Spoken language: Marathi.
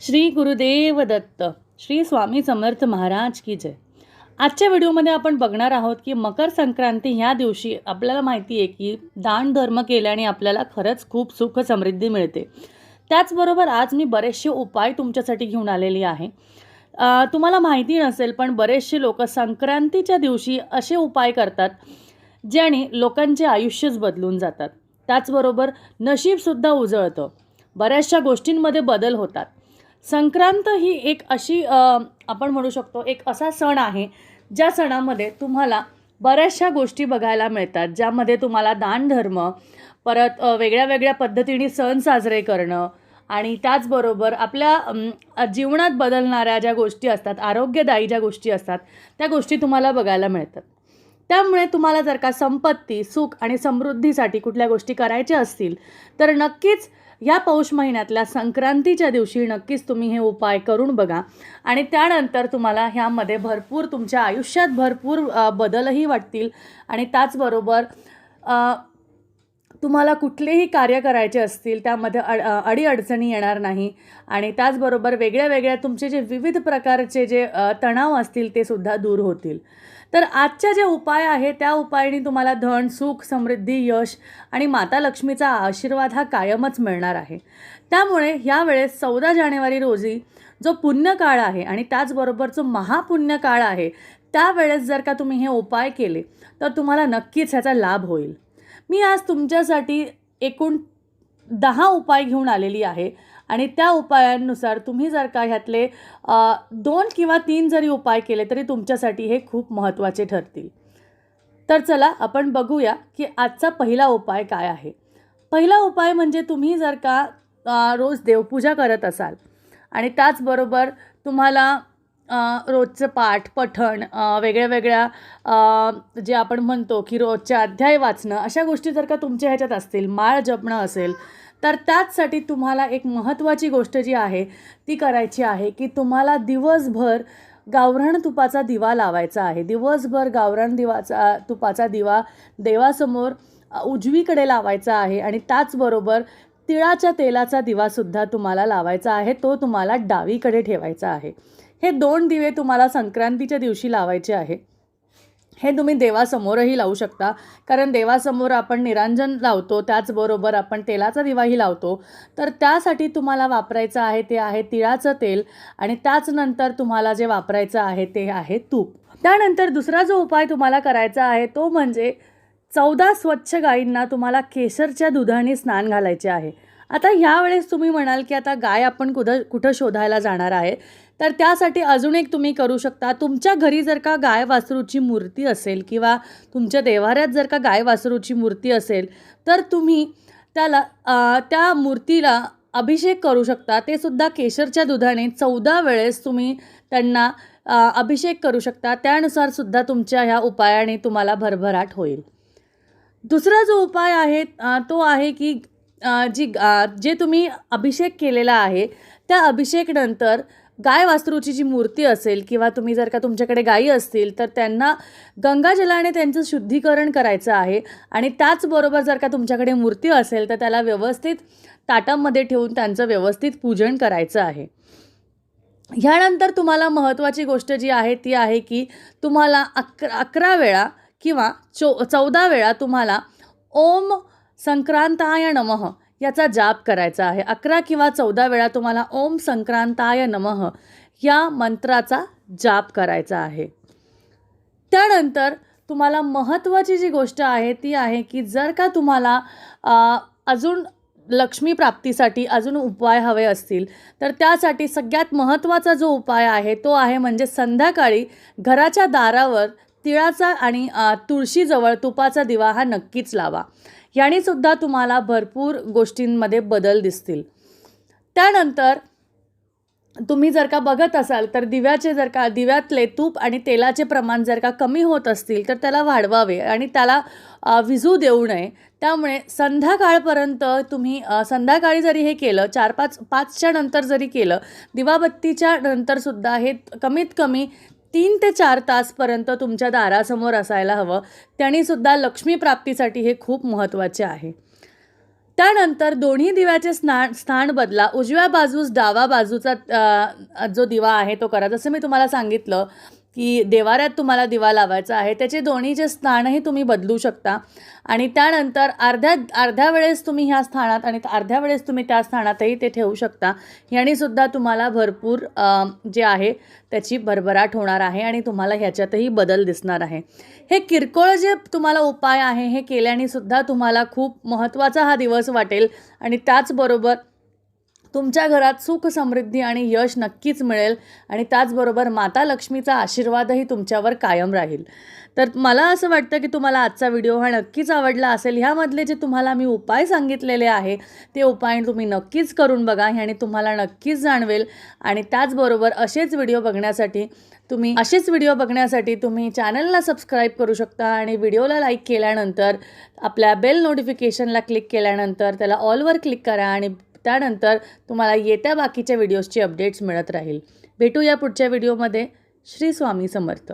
श्री गुरुदेव दत्त श्री स्वामी समर्थ महाराज की जय. आजच्या व्हिडिओमध्ये आपण बघणार आहोत की मकर संक्रांती ह्या दिवशी आपल्याला माहिती आहे की दान धर्म केल्याने आपल्याला खरंच खूप सुख समृद्धी मिळते. त्याचबरोबर आज मी बरेचसे उपाय तुमच्यासाठी घेऊन आलेली आहे. तुम्हाला माहिती नसेल पण बरेचसे लोक संक्रांतीच्या दिवशी असे उपाय करतात ज्याने लोकांचे आयुष्यच बदलून जातात. त्याचबरोबर नशीबसुद्धा उजळतं. बऱ्याचशा गोष्टींमध्ये बदल होतात. संक्रांत ही एक अशी आपण म्हणू शकतो एक असा सण आहे ज्या सणामध्ये तुम्हाला बऱ्याचशा गोष्टी बघायला मिळतात ज्यामध्ये तुम्हाला दानधर्म परत वेगळ्या वेगळ्या पद्धतीने सण साजरे करणं आणि त्याचबरोबर आपल्या जीवनात बदलणाऱ्या ज्या गोष्टी असतात आरोग्यदायी ज्या गोष्टी असतात त्या गोष्टी तुम्हाला बघायला मिळतात. त्यामुळे तुम्हाला जर का संपत्ती सुख आणि समृद्धीसाठी कुठल्या गोष्टी करायच्या असतील तर नक्कीच या पौष महिन्यातल्या संक्रांतीच्या दिवशी नक्कीच तुम्ही हे उपाय करून बघा. आणि त्यानंतर तुम्हाला ह्यामध्ये भरपूर तुमच्या आयुष्यात भरपूर बदलही वाटतील. आणि त्याचबरोबर तुम्हाला कुठलेही कार्य करायचे असतील त्यामध्ये अड अडीअडचणी येणार नाही. आणि त्याचबरोबर वेगळ्या वेगळ्या तुमचे जे विविध प्रकारचे जे तणाव असतील ते सुद्धा दूर होतील. तर आजच्या जे उपाय आहे त्या उपायाने तुम्हाला धन सुख समृद्धी यश आणि माता लक्ष्मीचा आशीर्वाद हा कायमच मिळणार आहे. त्यामुळे ह्यावेळेस चौदा जानेवारी रोजी जो पुण्यकाळ आहे आणि त्याचबरोबर जो महापुण्य काळ आहे त्यावेळेस जर का तुम्ही हे उपाय केले तर तुम्हाला नक्कीच ह्याचा लाभ होईल. मी आज तुमच्यासाठी एकूण दहा उपाय घेऊन आलेली आहे. आणि त्या उपायांनुसार तुम्ही जर का ह्यातले दोन किंवा तीन जरी उपाय केले तरी तुमच्यासाठी हे खूप महत्त्वाचे ठरतील. तर चला आपण बघूया की आजचा पहिला उपाय काय आहे. पहिला उपाय म्हणजे तुम्ही जर का रोज देवपूजा करत असाल आणि त्याचबरोबर तुम्हाला रोजचं पाठ पठण वेगळ्या वेगळ्या जे आपण म्हणतो की रोजचे अध्याय वाचणं अशा गोष्टी जर का तुमच्या ह्याच्यात असतील माळ जपणं असेल तर त्याचसाठी तुम्हाला एक महत्त्वाची गोष्ट जी आहे ती करायची आहे की तुम्हाला दिवसभर गावरण तुपाचा दिवा लावायचा आहे. दिवसभर गावरण दिवाचा तुपाचा दिवा देवासमोर उजवीकडे लावायचा आहे आणि त्याचबरोबर तिळाच्या तेलाचा दिवासुद्धा तुम्हाला लावायचा आहे तो तुम्हाला डावीकडे ठेवायचा आहे. हे दोन दिवे तुम्हाला संक्रांतीच्या दिवशी लावायचे आहे. हे तुम्ही देवासमोरही लावू शकता. कारण देवासमोर आपण निरांजन लावतो त्याचबरोबर आपण तेलाचा दिवाही लावतो. तर त्यासाठी तुम्हाला वापरायचं आहे ते आहे तिळाचं तेल आणि त्याचनंतर तुम्हाला जे वापरायचं आहे ते आहे तूप. त्यानंतर दुसरा जो उपाय तुम्हाला करायचा आहे तो म्हणजे चौदा स्वच्छ गायींना तुम्हाला केसरच्या दुधाने स्नान घालायचे आहे. आता ह्यावेळेस तुम्ही म्हणाल की आता गाय आपण कुठं कुठं शोधायला जाणार आहे? तर त्यासाठी अजून एक तुम्ही करू शकता. तुमच्या घरी जर का गाय वासरूची मूर्ती असेल किंवा तुमच्या देवाऱ्यात जर का गाय वासरूची मूर्ती असेल तर तुम्ही त्याला त्या मूर्तीला अभिषेक करू शकता. ते सुद्धा केशरच्या दुधाने चौदा वेळेस तुम्ही त्यांना अभिषेक करू शकता. त्यानुसार सुद्धा तुमच्या ह्या उपायाने तुम्हाला भरभराट होईल. दुसरा जो उपाय आहे तो आहे की जी जे तुम्ही अभिषेक केलेला आहे त्या अभिषेकनंतर गाय वासरूची जी मूर्ती असेल किंवा तुम्ही जर का तुमच्याकडे गायी असतील तर त्यांना गंगाजलाने त्यांचं शुद्धीकरण करायचं आहे. आणि त्याचबरोबर जर का तुमच्याकडे मूर्ती असेल तर त्याला व्यवस्थित ताटामध्ये ठेवून त्यांचं व्यवस्थित पूजन करायचं आहे. ह्यानंतर तुम्हाला महत्त्वाची गोष्ट जी आहे ती आहे की तुम्हाला अकरा अकरा वेळा किंवा चौ चौदा वेळा तुम्हाला ओम संक्रांताय नमः याचा जाप करायचा आहे. अकरा किंवा चौदा वेळा तुम्हाला ओम संक्रांताय नमः या मंत्राचा जाप करायचा आहे. त्यानंतर तुम्हाला महत्त्वाची जी गोष्ट आहे ती आहे की जर का तुम्हाला अजून लक्ष्मी प्राप्तीसाठी अजून उपाय हवे असतील तर त्यासाठी सगळ्यात महत्त्वाचा जो उपाय आहे तो आहे म्हणजे संध्याकाळी घराच्या दारावर तिळाचा आणि तुळशीजवळ तुपाचा दिवा हा नक्कीच लावा. याने सुद्धा तुम्हाला भरपूर गोष्टींमध्ये बदल दिसतील. त्यानंतर तुम्ही जर का बघत असाल तर दिव्याचे जर का दिव्यातले तूप आणि तेलाचे प्रमाण जर का कमी होत असतील तर त्याला वाढवावे आणि त्याला विजू देऊ नये. त्यामुळे संध्याकाळपर्यंत तुम्ही संध्याकाळी जरी हे केलं चार पाच पाचच्या नंतर जरी केलं दिवाबत्तीच्या नंतरसुद्धा हे कमीत कमी तीन ते चार तासपर्यंत तुमच्या दारासमोर असायला हवं. त्यानीसुद्धा लक्ष्मीप्राप्तीसाठी लक्ष्मी प्राप्तीसाठी हे खूप महत्त्वाचे आहे. त्यानंतर दोन्ही दिव्याचे स्नान स्थान बदला. उजव्या बाजूस डावा बाजूचा जो दिवा आहे तो करा. जसं मी तुम्हाला सांगितलं की देवाऱ्यात तुम्हाला दिवा लावायचा आहे त्याचे दोन्हीचे स्थानही तुम्ही बदलू शकता. आणि त्यानंतर अर्ध्या अर्ध्या वेळेस तुम्ही ह्या स्थानात आणि अर्ध्या वेळेस तुम्ही त्या स्थानातही ते ठेवू शकता. ह्यानेसुद्धा तुम्हाला भरपूर जे आहे त्याची भरभराट होणार आहे आणि तुम्हाला ह्याच्यातही बदल दिसणार आहे. हे किरकोळ जे तुम्हाला उपाय आहे हे केल्यानेसुद्धा तुम्हाला खूप महत्त्वाचा हा दिवस वाटेल आणि त्याचबरोबर तुमच्या घरात सुख समृद्धी आणि यश नक्कीच मिळेल आणि त्याचबरोबर माता लक्ष्मीचा आशीर्वादही तुमच्यावर कायम राहील. तर मला असं वाटतं की तुम्हाला आजचा व्हिडिओ हा नक्कीच आवडला असेल. ह्यामधले जे तुम्हाला मी उपाय सांगितलेले आहे ते उपाय तुम्ही नक्कीच करून बघा ह्याने तुम्हाला नक्कीच जाणवेल. आणि त्याचबरोबर असेच व्हिडिओ बघण्यासाठी तुम्ही असेच व्हिडिओ बघण्यासाठी तुम्ही चॅनलला सबस्क्राईब करू शकता आणि व्हिडिओला लाईक केल्यानंतर आपल्या बेल नोटिफिकेशनला क्लिक केल्यानंतर त्याला ऑलवर क्लिक करा आणि त्यानंतर तुम्हाला येत्या बाकीच्या व्हिडिओजची अपडेट्स मिळत राहील. भेटूया पुढच्या व्हिडिओमध्ये श्री स्वामी समर्थ.